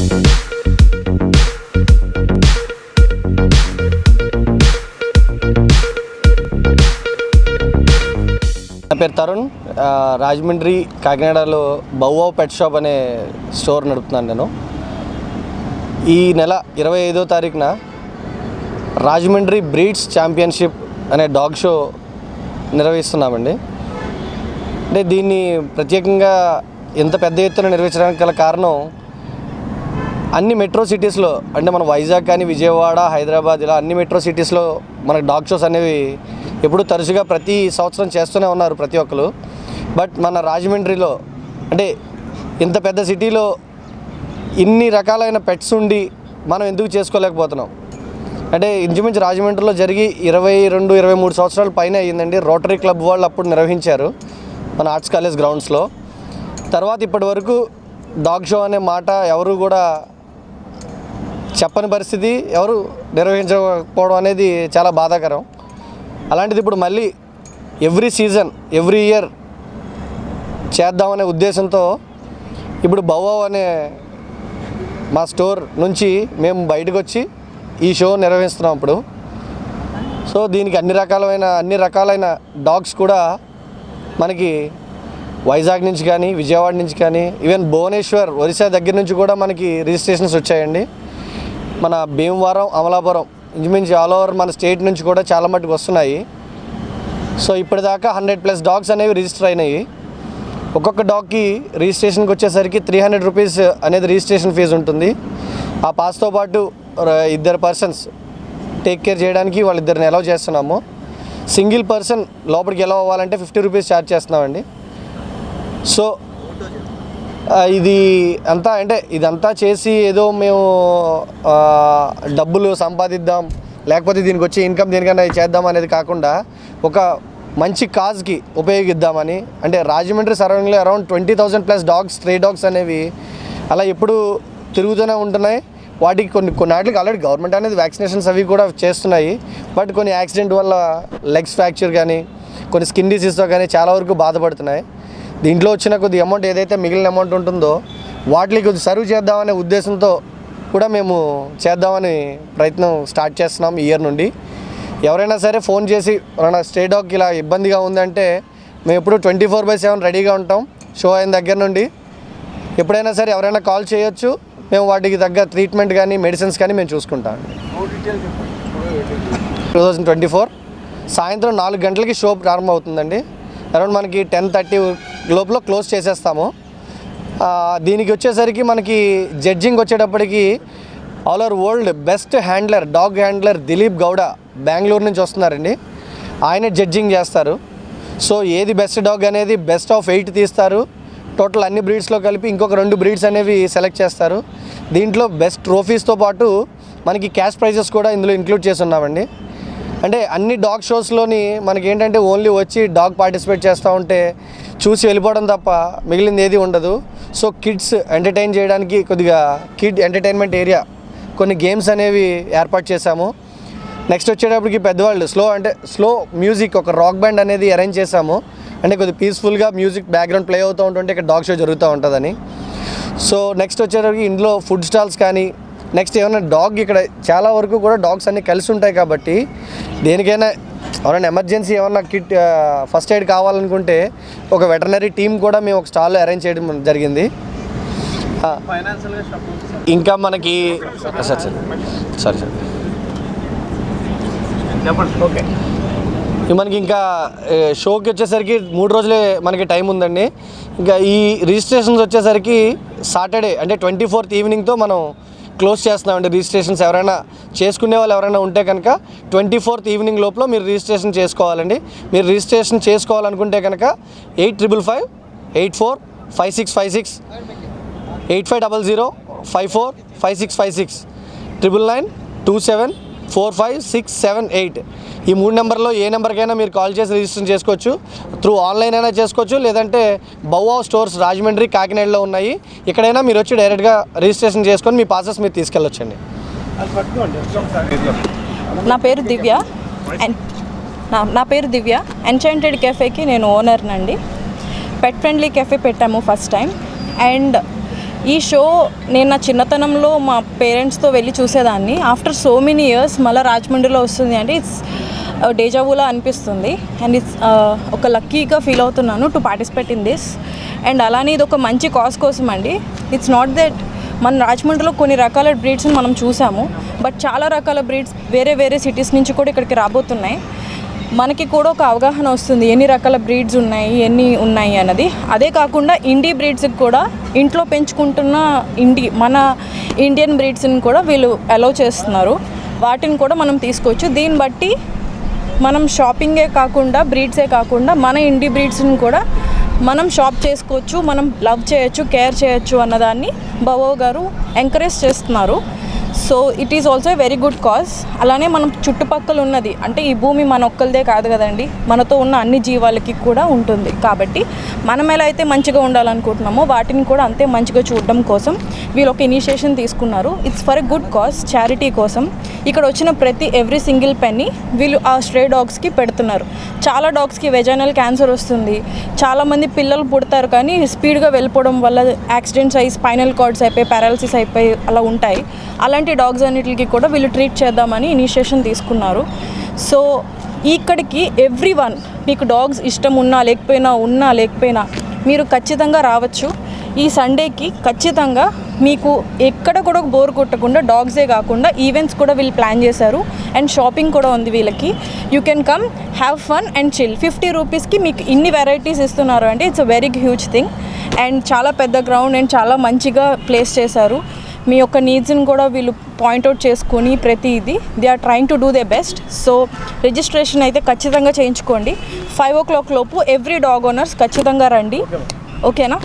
నా పేరు తరుణ్. రాజమండ్రి కాకినాడలో బౌవా పెట్ షాప్ అనే స్టోర్ నడుపుతున్నాను నేను. ఈ నెల ఇరవై ఐదో తారీఖున రాజమండ్రి బ్రీడ్స్ ఛాంపియన్షిప్ అనే డాగ్ షో నిర్వహిస్తున్నామండి. అంటే దీన్ని ప్రత్యేకంగా ఎంత పెద్ద ఎత్తున నిర్వహించడానికి గల కారణం అన్ని మెట్రో సిటీస్లో అంటే మన వైజాగ్ కానీ విజయవాడ హైదరాబాద్ ఇలా అన్ని మెట్రో సిటీస్లో మనకు డాగ్ షోస్ అనేవి ఎప్పుడు తరచుగా ప్రతి సంవత్సరం చేస్తూనే ఉన్నారు ప్రతి ఒక్కరు. బట్ మన రాజమండ్రిలో అంటే ఇంత పెద్ద సిటీలో ఇన్ని రకాలైన పెట్స్ ఉండి మనం ఎందుకు చేసుకోలేకపోతున్నాం? అంటే ఇంచుమించు రాజమండ్రిలో జరిగి ఇరవై రెండు ఇరవై మూడు సంవత్సరాల పైన అయ్యిందండి. రోటరీ క్లబ్ వాళ్ళు అప్పుడు నిర్వహించారు మన ఆర్ట్స్ కాలేజ్ గ్రౌండ్స్లో తర్వాత ఇప్పటి వరకు డాగ్ షో అనే మాట ఎవరు కూడా చెప్పని పరిస్థితి ఎవరు నిర్వహించకపోవడం అనేది చాలా బాధాకరం. అలాంటిది ఇప్పుడు మళ్ళీ ఎవ్రీ సీజన్ ఎవ్రీ ఇయర్ చేద్దామనే ఉద్దేశంతో ఇప్పుడు బవ్వా అనే మా స్టోర్ నుంచి మేము బయటకు వచ్చి ఈ షో నిర్వహిస్తున్నాం ఇప్పుడు. సో దీనికి అన్ని రకాలైన అన్ని రకాలైన డాగ్స్ కూడా మనకి వైజాగ్ నుంచి కానీ విజయవాడ నుంచి కానీ ఈవెన్ భువనేశ్వర్ ఒరిస్సా దగ్గర నుంచి కూడా మనకి రిజిస్ట్రేషన్స్ వచ్చాయండి. మన భీమవరం అమలాపురం ఇంచుమించు ఆల్ ఓవర్ మన స్టేట్ నుంచి కూడా చాలా మట్టుకు వస్తున్నాయి. సో ఇప్పటిదాకా హండ్రెడ్ ప్లస్ డాగ్స్ అనేవి రిజిస్టర్ అయినాయి. ఒక్కొక్క డాగ్కి రిజిస్ట్రేషన్కి వచ్చేసరికి త్రీ హండ్రెడ్ రూపీస్ అనేది రిజిస్ట్రేషన్ ఫీజు ఉంటుంది. ఆ పాస్తో పాటు ఇద్దరు పర్సన్స్ టేక్ కేర్ చేయడానికి వాళ్ళిద్దరిని అలౌ చేస్తున్నాము. సింగిల్ పర్సన్ లోపలికి ఎలా అవ్వాలంటే ఫిఫ్టీ రూపీస్ ఛార్జ్ చేస్తున్నామండి. సో ఇది అంతా అంటే ఇదంతా చేసి ఏదో మేము డబ్బులు సంపాదిద్దాం లేకపోతే దీనికి వచ్చే ఇన్కమ్ దేనికన్నా చేద్దాం అనేది కాకుండా ఒక మంచి కాజ్కి ఉపయోగిద్దామని అంటే Rajahmundry సరౌండింగ్లో around twenty thousand plus dogs stray dogs అనేవి అలా ఎప్పుడు తిరుగుతూనే ఉంటున్నాయి. వాటికి కొన్ని కొన్నాటికి ఆల్రెడీ గవర్నమెంట్ అనేది వ్యాక్సినేషన్స్ అవి కూడా చేస్తున్నాయి. బట్ కొన్ని యాక్సిడెంట్ వల్ల లెగ్స్ ఫ్రాక్చర్ కానీ కొన్ని స్కిన్ డిసీజ్తో కానీ చాలా వరకు బాధపడుతున్నాయి. దీంట్లో వచ్చిన కొద్ది అమౌంట్ ఏదైతే మిగిలిన అమౌంట్ ఉంటుందో వాటికి కొద్ది సర్వ్ చేద్దామనే ఉద్దేశంతో కూడా మేము చేద్దామని ప్రయత్నం స్టార్ట్ చేస్తున్నాం ఇయర్ నుండి. ఎవరైనా సరే ఫోన్ చేసి మన స్టే డాగ్కి ఇలా ఇబ్బందిగా ఉందంటే మేము ఎప్పుడు ట్వంటీ ఫోర్ బై సెవెన్ రెడీగా ఉంటాం షో అయిన దగ్గర నుండి. ఎప్పుడైనా సరే ఎవరైనా కాల్ చేయొచ్చు మేము వాటికి తగ్గ ట్రీట్మెంట్ కానీ మెడిసిన్స్ కానీ మేము చూసుకుంటాం. టూ థౌజండ్ ట్వంటీ ఫోర్ సాయంత్రం నాలుగు గంటలకి షో ప్రారంభం అవుతుందండి అరౌండ్ మనకి టెన్ థర్టీ లోపల క్లోజ్ చేసేస్తాము. దీనికి వచ్చేసరికి మనకి జడ్జింగ్ వచ్చేటప్పటికి all over world best handler dog handler Dilip Gowda Bengaluru నుంచి వస్తున్నారండి. ఆయన జడ్జింగ్ చేస్తారు. సో ఏది బెస్ట్ డాగ్ అనేది బెస్ట్ ఆఫ్ ఎయిట్ తీస్తారు. టోటల్ అన్ని బ్రీడ్స్లో కలిపి ఇంకొక రెండు బ్రీడ్స్ అనేవి సెలెక్ట్ చేస్తారు. దీంట్లో బెస్ట్ ట్రోఫీస్తో పాటు మనకి క్యాష్ ప్రైజెస్ కూడా ఇందులో ఇంక్లూడ్ చేసి ఉన్నామండి. అంటే అన్ని డాగ్ షోస్లోని మనకి ఏంటంటే ఓన్లీ వచ్చి డాగ్ పార్టిసిపేట్ చేస్తూ ఉంటే చూసి వెళ్ళిపోవడం తప్ప మిగిలింది ఏది ఉండదు. సో కిడ్స్ ఎంటర్టైన్ చేయడానికి కొద్దిగా కిడ్ ఎంటర్టైన్మెంట్ ఏరియా కొన్ని గేమ్స్ అనేవి ఏర్పాటు చేశాము. నెక్స్ట్ వచ్చేటప్పటికి పెద్దవాళ్ళు స్లో అంటే స్లో మ్యూజిక్ ఒక రాక్ బ్యాండ్ అనేది అరేంజ్ చేశాము. అంటే కొద్దిగా పీస్ఫుల్గా మ్యూజిక్ బ్యాక్గ్రౌండ్ ప్లే అవుతూ ఉంటుంటే ఇక్కడ డాగ్ షో జరుగుతూ ఉంటుందని. సో నెక్స్ట్ వచ్చేటప్పటికి ఇంట్లో ఫుడ్ స్టాల్స్ కానీ నెక్స్ట్ ఏమైనా డాగ్ ఇక్కడ చాలా వరకు కూడా డాగ్స్ అన్నీ కలిసి ఉంటాయి కాబట్టి దేనికైనా ఎవరైనా ఎమర్జెన్సీ ఏమన్నా కిట్ ఫస్ట్ ఎయిడ్ కావాలనుకుంటే ఒక వెటర్నరీ టీం కూడా మేము ఒక స్టాల్లో అరేంజ్ చేయడం జరిగింది. ఇంకా మనకి sir sir. Sorry sir. Okay. మనకి ఇంకా షోకి వచ్చేసరికి మూడు రోజులే మనకి టైం ఉందండి. ఇంకా ఈ రిజిస్ట్రేషన్స్ వచ్చేసరికి సాటర్డే అంటే ట్వంటీ ఫోర్త్ ఈవినింగ్తో మనం క్లోజ్ చేస్తున్నామండి. రిజిస్ట్రేషన్స్ ఎవరైనా చేసుకునే వాళ్ళు ఎవరైనా ఉంటే కనుక ట్వంటీ ఫోర్త్ ఈవినింగ్ లోపల మీరు రిజిస్ట్రేషన్ చేసుకోవాలండి. మీరు రిజిస్ట్రేషన్ చేసుకోవాలనుకుంటే కనుక eight triple five eight four five six five six eight five double zero five four five six five six triple nine two seven four five six seven eight. ఈ మూడు నెంబర్లో ఏ నెంబర్కైనా మీరు కాల్ చేసి register చేసుకోవచ్చు. Through online అయినా చేసుకోవచ్చు. లేదంటే బౌవా stores Rajahmundry కాకినాడలో ఉన్నాయి. ఇక్కడైనా మీరు వచ్చి డైరెక్ట్గా రిజిస్ట్రేషన్ చేసుకొని మీ పాసెస్ మీరు తీసుకెళ్ళొచ్చండి. నా పేరు దివ్య. నా నా పేరు దివ్య. ఎన్చాంటెడ్ కెఫేకి నేను ఓనర్నండి. పెట్ ఫ్రెండ్లీ కెఫే పెట్టాము ఫస్ట్ టైం. అండ్ ఈ షో నేను నా చిన్నతనంలో మా పేరెంట్స్తో వెళ్ళి చూసేదాన్ని. ఆఫ్టర్ సో మెనీ ఇయర్స్ మళ్ళీ రాజమండ్రిలో వస్తుంది అంటే ఇట్స్ డేజావులా uh, అనిపిస్తుంది. అండ్ ఇట్స్ uh, ఒక లక్కీగా ఫీల్ అవుతున్నాను to participate in this and అలానే ఇది ఒక మంచి కాజ్ కోసం అండి. ఇట్స్ నాట్ దట్ మన రాజమండ్రిలో కొన్ని రకాల బ్రీడ్స్ని మనం చూసాము. బట్ చాలా రకాల బ్రీడ్స్ వేరే వేరే సిటీస్ నుంచి కూడా ఇక్కడికి రాబోతున్నాయి. మనకి కూడా ఒక అవగాహన వస్తుంది. ఎన్ని రకాల బ్రీడ్స్ ఉన్నాయి ఎన్ని ఉన్నాయి అన్నది. అదే కాకుండా ఇండి బ్రీడ్స్కి కూడా ఇంట్లో పెంచుకుంటున్న ఇండి మన ఇండియన్ బ్రీడ్స్ని కూడా వీళ్ళు అలౌ చేస్తున్నారు. వాటిని కూడా మనం తీసుకోవచ్చు. దీన్ని బట్టి మనం షాపింగే కాకుండా బ్రీడ్సే కాకుండా మన ఇండి బ్రీడ్స్ని కూడా మనం షాప్ చేసుకోవచ్చు మనం లవ్ చేయొచ్చు కేర్ చేయొచ్చు అన్నదాన్ని బవో గారు ఎంకరేజ్ చేస్తున్నారు. So it is also very good cause అలానే మనం చుట్టుపక్కల ఉన్నది అంటే ఈ భూమి మన ఒక్కరిదే కాదు కదండి మనతో ఉన్న అన్ని జీవాలకి కూడా ఉంటుంది. కాబట్టి మనం ఎలా అయితే మంచిగా ఉండాలనుకుంటున్నామో వాటిని కూడా అంతే మంచిగా చూడడం కోసం వీళ్ళు ఒక ఇనిషియేషన్ తీసుకున్నారు. It's for a good cause charity కోసం. ఇక్కడ వచ్చిన ప్రతి ఎవ్రీ సింగిల్ పెన్ని వీళ్ళు ఆ స్ట్రే డాగ్స్కి పెడుతున్నారు. చాలా డాగ్స్కి వెజైనల్ క్యాన్సర్ వస్తుంది. చాలామంది పిల్లలు పుడతారు కానీ స్పీడ్గా వెళ్ళిపోవడం వల్ల యాక్సిడెంట్స్ అయ్యి స్పైనల్ కార్డ్స్ అయిపోయి పారాలసిస్ అయిపోయి అలా ఉంటాయి. అలాంటి డాగ్స్ అన్నిటికి కూడా వీళ్ళు ట్రీట్ చేద్దామని ఇనిషియేషన్ తీసుకున్నారు. సో ఇక్కడికి ఎవ్రీ వన్ మీకు డాగ్స్ ఇష్టం ఉన్నా లేకపోయినా ఉన్నా లేకపోయినా మీరు ఖచ్చితంగా రావచ్చు. ఈ సండేకి ఖచ్చితంగా మీకు ఎక్కడ కూడా బోర్ కొట్టకుండా డాగ్సే కాకుండా ఈవెంట్స్ కూడా వీళ్ళు ప్లాన్ చేశారు. అండ్ షాపింగ్ కూడా ఉంది వీళ్ళకి. You can come have fun and chill. Fifty రూపీస్కి మీకు ఇన్ని వెరైటీస్ ఇస్తున్నారు అంటే it's a very huge thing. And చాలా పెద్ద గ్రౌండ్ అండ్ చాలా మంచిగా ప్లేస్ చేశారు. మీ యొక్క నీడ్స్ని కూడా వీళ్ళు పాయింట్అవుట్ చేసుకొని ప్రతి ఇది they are trying to do their best so registration అయితే ఖచ్చితంగా చేయించుకోండి. ఫైవ్ ఓ క్లాక్ లోపు ఎవ్రీ డాగ్ ఓనర్స్ ఖచ్చితంగా రండి. ఓకేనా